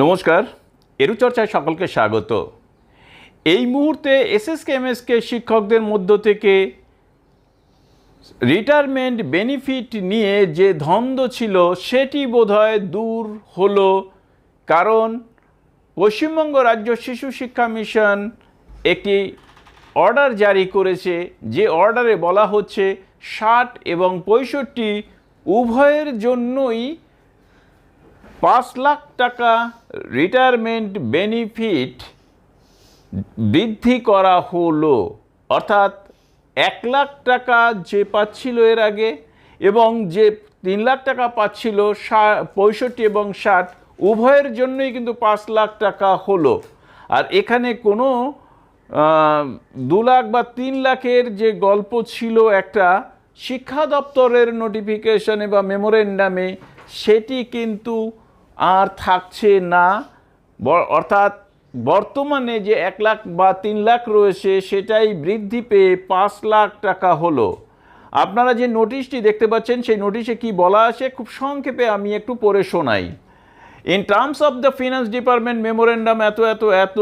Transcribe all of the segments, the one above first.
নমস্কার, এরুচর্চায় সকলকে স্বাগত। এই মুহূর্তে এসএসকে, এমএসকে শিক্ষকদের মধ্য থেকে রিটায়ারমেন্ট বেনিফিট নিয়ে যে ধন্দ ছিল, সেটি বোধহয় দূর হলো কারণ পশ্চিমবঙ্গ রাজ্য শিশু শিক্ষা মিশন একটি অর্ডার জারি করেছে, যে অর্ডারে বলা হচ্ছে ষাট এবং পঁয়ষট্টি উভয়ের জন্যই পাঁচ লাখ টাকা রিটায়ারমেন্ট বেনিফিট বৃদ্ধি করা হলো। অর্থাৎ এক লাখ টাকা যে পাচ্ছিল এর আগে এবং যে তিন লাখ টাকা পাচ্ছিল পঁয়ষট্টি এবং ষাট, উভয়ের জন্যই কিন্তু পাঁচ লাখ টাকা হলো। আর এখানে কোনো দু লাখ বা তিন লাখের যে গল্প ছিল একটা শিক্ষা দপ্তরের নোটিফিকেশনে বা মেমোরেন্ডামে সেটি কিন্তু আর থাকছে না। অর্থাৎ বর্তমানে যে এক লাখ বা তিন লাখ রয়েছে, সেটাই বৃদ্ধি পেয়ে পাঁচ লাখ টাকা হলো। আপনারা যে নোটিশটি দেখতে পাচ্ছেন, সেই নোটিশে কি বলা আছে? খুব সংক্ষেপে আমি একটু পড়ে শোনাই। In terms of the finance department memorandum এত এত এত,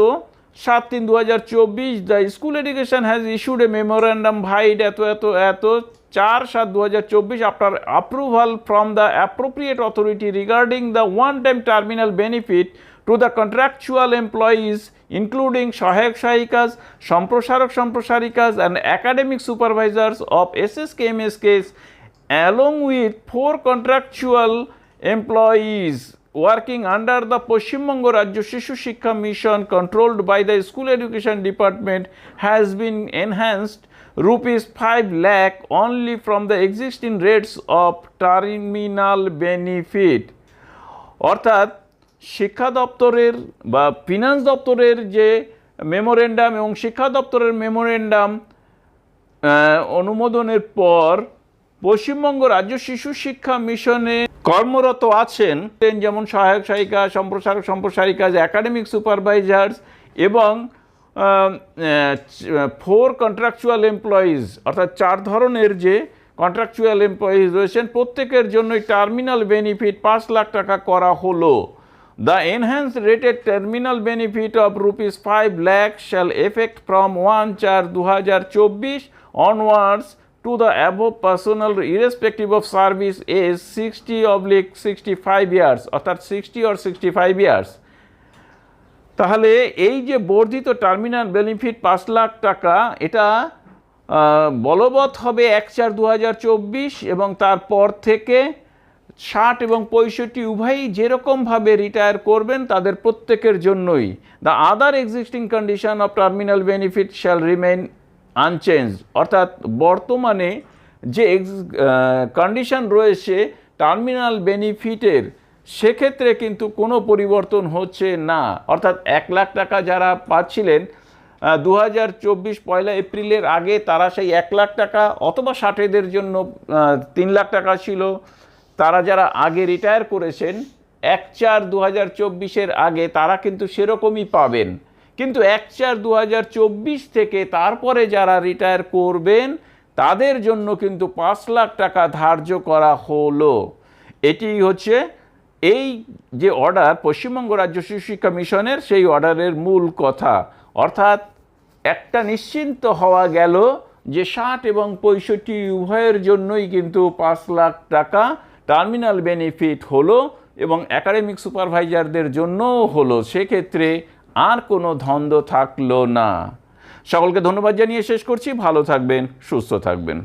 সাত তিন দু হাজার চব্বিশ the school education has issued a memorandum vide, এত এত এত চার সাত দু after approval from the appropriate authority regarding the one time terminal benefit to the contractual employees including সহায়ক সহায়িকাস সম্প্রসারক সম্প্রসারিকাস and academic supervisors of S S K M S case with four contractual employees working under the Pashchim Banga Rajya Shishu Shiksha Mission controlled by the School Education Department has been enhanced rupees 5 lakh only from the existing rates of terminal benefit. অর্থাৎ শিক্ষা দপ্তরের বা finance দপ্তরের যে memorandum এবং শিক্ষা দপ্তরের memorandum অনুমোদনের পর পশ্চিমবঙ্গ রাজ্য শিশু শিক্ষা মিশনে কর্মরত আছেন। যেমন সহায়ক সহায়িকা সম্প্রসারক, সম্প্রসারিকা একাডেমিক সুপারভাইজার্স এবং ফোর কন্ট্রাকচুয়াল এমপ্লয়িজ অর্থাৎ চার ধরনের যে কন্ট্রাকচুয়াল এমপ্লয়িজ রয়েছেন, প্রত্যেকের জন্যই টার্মিনাল বেনিফিট পাঁচ লাখ টাকা করা হলো। The enhance rated terminal benefit of rupees five lakh shall effect from one চার দু হাজার চব্বিশ onwards to the above personnel irrespective of service age sixty oblique sixty five years অর্থাৎ sixty or sixty five years তাহলে এই যে বর্ধিত terminal benefit পাঁচ লাখ টাকা, এটা বলবৎ হবে এক চার দু এবং তারপর থেকে ষাট এবং পঁয়ষট্টি উভয়ই যেরকমভাবে রিটায়ার করবেন তাদের প্রত্যেকের জন্যই। The other existing condition of terminal benefit shall remain unchanged অর্থাৎ বর্তমানে যে কন্ডিশন রয়েছে টার্মিনাল বেনিফিটের সেক্ষেত্রে কিন্তু কোনো পরিবর্তন হচ্ছে না। অর্থাৎ এক লাখ টাকা যারা পাচ্ছিলেন দু হাজার চব্বিশ পয়লা এপ্রিলের আগে তারা সেই এক লাখ টাকা অথবা ষাটেদের জন্য তিন লাখ টাকা ছিল। তারা যারা আগে রিটায়ার করেছেন, এক চার দু হাজার চব্বিশের আগে তারা কিন্তু সেরকমই পাবেন। কিন্তু এক চার দু হাজার চব্বিশ থেকে তারপরে যারা রিটায়ার করবেন, তাদের জন্য কিন্তু পাঁচ লাখ টাকা ধার্য করা হলো। এটি হচ্ছে এই যে অর্ডার পশ্চিমবঙ্গ রাজ্য শিশু শিক্ষা মিশনের সেই অর্ডারের মূল কথা, অর্থাৎ একটা নিশ্চিন্ত হওয়া গেল যে ষাট এবং পঁয়ষট্টি উভয়ের জন্যই কিন্তু পাঁচ লাখ টাকা টার্মিনাল বেনিফিট হলো এবং একাডেমিক সুপারভাইজারদের জন্যও হলো। সেক্ষেত্রে আর কোনো ধন্দ থাকল না। সকলকে ধন্যবাদ জানিয়ে শেষ করছি। ভালো থাকবেন, সুস্থ থাকবেন।